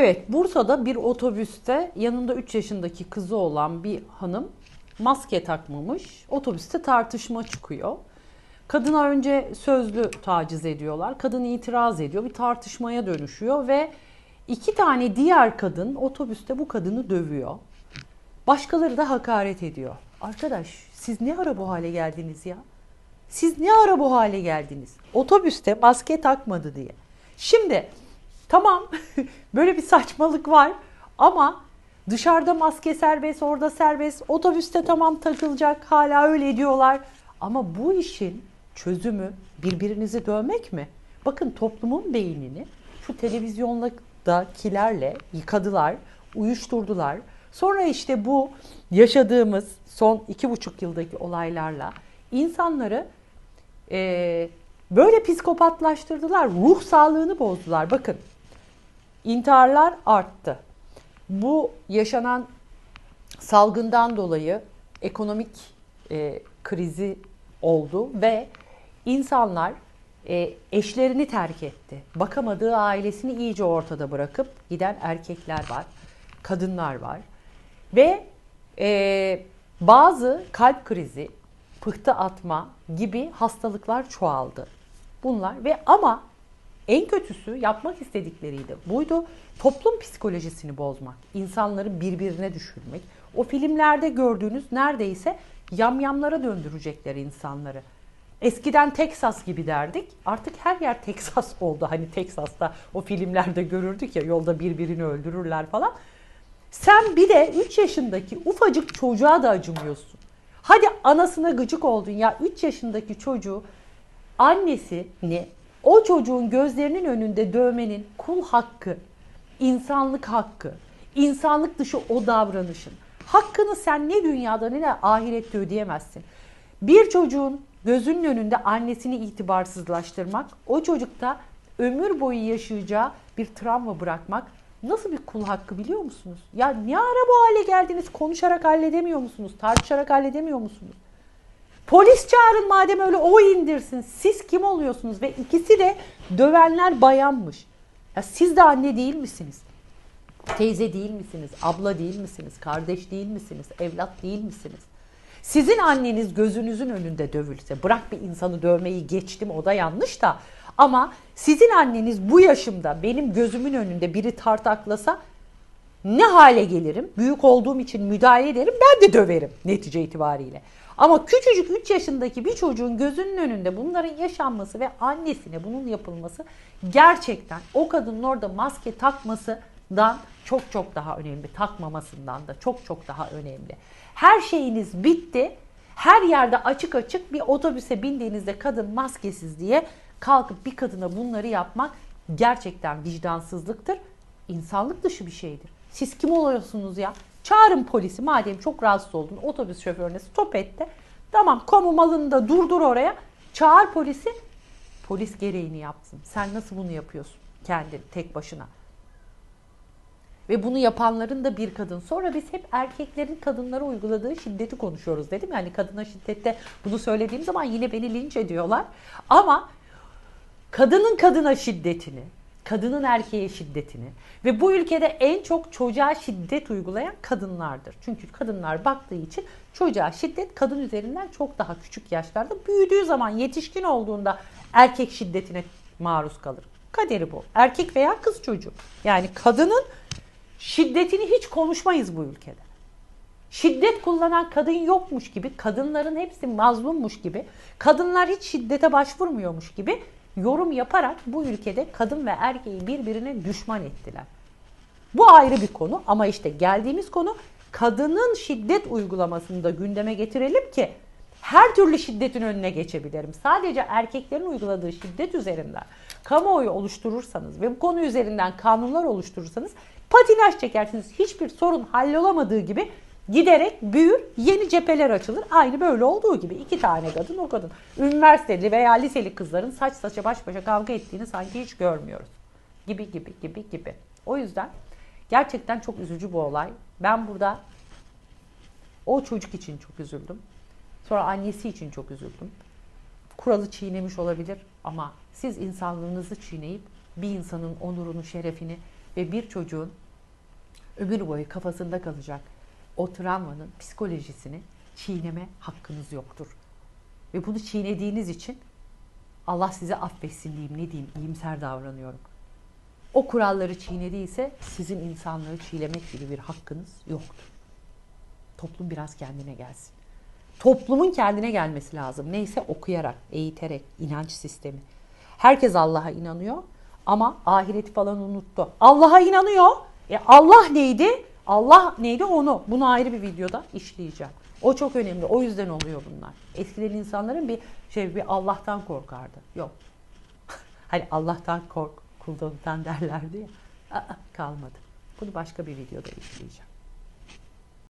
Evet, Bursa'da bir otobüste yanında 3 yaşındaki kızı olan bir hanım maske takmamış. Otobüste tartışma çıkıyor. Kadına önce sözlü taciz ediyorlar. Kadın itiraz ediyor. Bir tartışmaya dönüşüyor ve iki tane diğer kadın otobüste bu kadını dövüyor. Başkaları da hakaret ediyor. Arkadaş siz ne ara bu hale geldiniz ya? Siz ne ara bu hale geldiniz? Otobüste maske takmadı diye. Şimdi tamam böyle bir saçmalık var ama dışarıda maske serbest, orada serbest, otobüste tamam takılacak hala öyle diyorlar. Ama bu işin çözümü birbirinizi dövmek mi? Bakın toplumun beynini şu televizyondakilerle yıkadılar, uyuşturdular. Sonra işte bu yaşadığımız son iki buçuk yıldaki olaylarla insanları e, böyle psikopatlaştırdılar. Ruh sağlığını bozdular. Bakın intiharlar arttı. Bu yaşanan salgından dolayı ekonomik e, krizi oldu ve insanlar e, eşlerini terk etti. Bakamadığı ailesini iyice ortada bırakıp giden erkekler var, kadınlar var ve e, bazı kalp krizi, pıhtı atma gibi hastalıklar çoğaldı. Bunlar ve ama en kötüsü yapmak istedikleriydi. Buydu toplum psikolojisini bozmak, insanları birbirine düşürmek. O filmlerde gördüğünüz neredeyse yamyamlara döndürecekler insanları. Eskiden Texas gibi derdik. Artık her yer Texas oldu. Hani Texas'ta o filmlerde görürdük ya yolda birbirini öldürürler falan. Sen bir de 3 yaşındaki ufacık çocuğa da acımıyorsun. Hadi anasına gıcık oldun ya 3 yaşındaki çocuğu annesini o çocuğun gözlerinin önünde dövmenin kul hakkı, insanlık hakkı, insanlık dışı o davranışın. Hakkını sen ne dünyada ne de ahirette ödeyemezsin. Bir çocuğun gözünün önünde annesini itibarsızlaştırmak, o çocukta ömür boyu yaşayacağı bir travma bırakmak nasıl bir kul hakkı biliyor musunuz? Ya ne ara bu hale geldiniz? Konuşarak halledemiyor musunuz? Tartışarak halledemiyor musunuz? Polis çağırın madem öyle o indirsin. Siz kim oluyorsunuz? Ve ikisi de dövenler bayanmış. Ya siz de anne değil misiniz? Teyze değil misiniz? Abla değil misiniz? Kardeş değil misiniz? Evlat değil misiniz? Sizin anneniz gözünüzün önünde dövülse, bırak bir insanı dövmeyi geçtim o da yanlış da ama sizin anneniz bu yaşımda benim gözümün önünde biri tartaklasa ne hale gelirim? Büyük olduğum için müdahale ederim, ben de döverim netice itibariyle. Ama küçücük 3 yaşındaki bir çocuğun gözünün önünde bunların yaşanması ve annesine bunun yapılması gerçekten o kadının orada maske takmasından çok çok daha önemli. Takmamasından da çok çok daha önemli. Her şeyiniz bitti. Her yerde açık açık bir otobüse bindiğinizde kadın maskesiz diye kalkıp bir kadına bunları yapmak gerçekten vicdansızlıktır. İnsanlık dışı bir şeydir. Siz kim oluyorsunuz ya? Çağırın polisi madem çok rahatsız oldun otobüs şoförüne stop etti. Tamam kamu malını da durdur oraya. Çağır polisi. Polis gereğini yapsın. Sen nasıl bunu yapıyorsun kendin tek başına? Ve bunu yapanların da bir kadın. Sonra biz hep erkeklerin kadınlara uyguladığı şiddeti konuşuyoruz dedim. Yani kadına şiddette bunu söylediğim zaman yine beni linç ediyorlar. Ama kadının kadına şiddetini, kadının erkeğe şiddetini ve bu ülkede en çok çocuğa şiddet uygulayan kadınlardır. Çünkü kadınlar baktığı için çocuğa şiddet kadın üzerinden çok daha küçük yaşlarda büyüdüğü zaman yetişkin olduğunda erkek şiddetine maruz kalır. Kaderi bu. Erkek veya kız çocuğu. Yani kadının şiddetini hiç konuşmayız bu ülkede. Şiddet kullanan kadın yokmuş gibi, kadınların hepsi mazlummuş gibi, kadınlar hiç şiddete başvurmuyormuş gibi yorum yaparak bu ülkede kadın ve erkeği birbirine düşman ettiler. Bu ayrı bir konu ama işte geldiğimiz konu kadının şiddet uygulamasını da gündeme getirelim ki her türlü şiddetin önüne geçebilirim. Sadece erkeklerin uyguladığı şiddet üzerinden kamuoyu oluşturursanız ve bu konu üzerinden kanunlar oluşturursanız patinaj çekersiniz. Hiçbir sorun hallolamadığı gibi giderek büyür, yeni cepheler açılır. Aynı böyle olduğu gibi iki tane kadın o kadın. Üniversiteli veya liseli kızların saç saça baş başa kavga ettiğini sanki hiç görmüyoruz. Gibi gibi gibi gibi. O yüzden gerçekten çok üzücü bu olay. Ben burada o çocuk için çok üzüldüm. Sonra annesi için çok üzüldüm. Kuralı çiğnemiş olabilir ama siz insanlığınızı çiğneyip bir insanın onurunu, şerefini ve bir çocuğun ömür boyu kafasında kalacak o travmanın psikolojisini çiğneme hakkınız yoktur. Ve bunu çiğnediğiniz için Allah size affetsin diyeyim ne diyeyim iyimser davranıyorum. O kuralları çiğnediyse sizin insanlığı çiğnemek gibi bir hakkınız yoktur. Toplum biraz kendine gelsin. Toplumun kendine gelmesi lazım. Neyse okuyarak, eğiterek, inanç sistemi. Herkes Allah'a inanıyor ama ahireti falan unuttu. Allah'a inanıyor. E Allah neydi? Allah neydi onu? Bunu ayrı bir videoda işleyeceğim. O çok önemli. O yüzden oluyor bunlar. Eskiden insanların bir şey bir Allah'tan korkardı. Yok. hani Allah'tan kork, kuldan derlerdi ya. Aa, kalmadı. Bunu başka bir videoda işleyeceğim.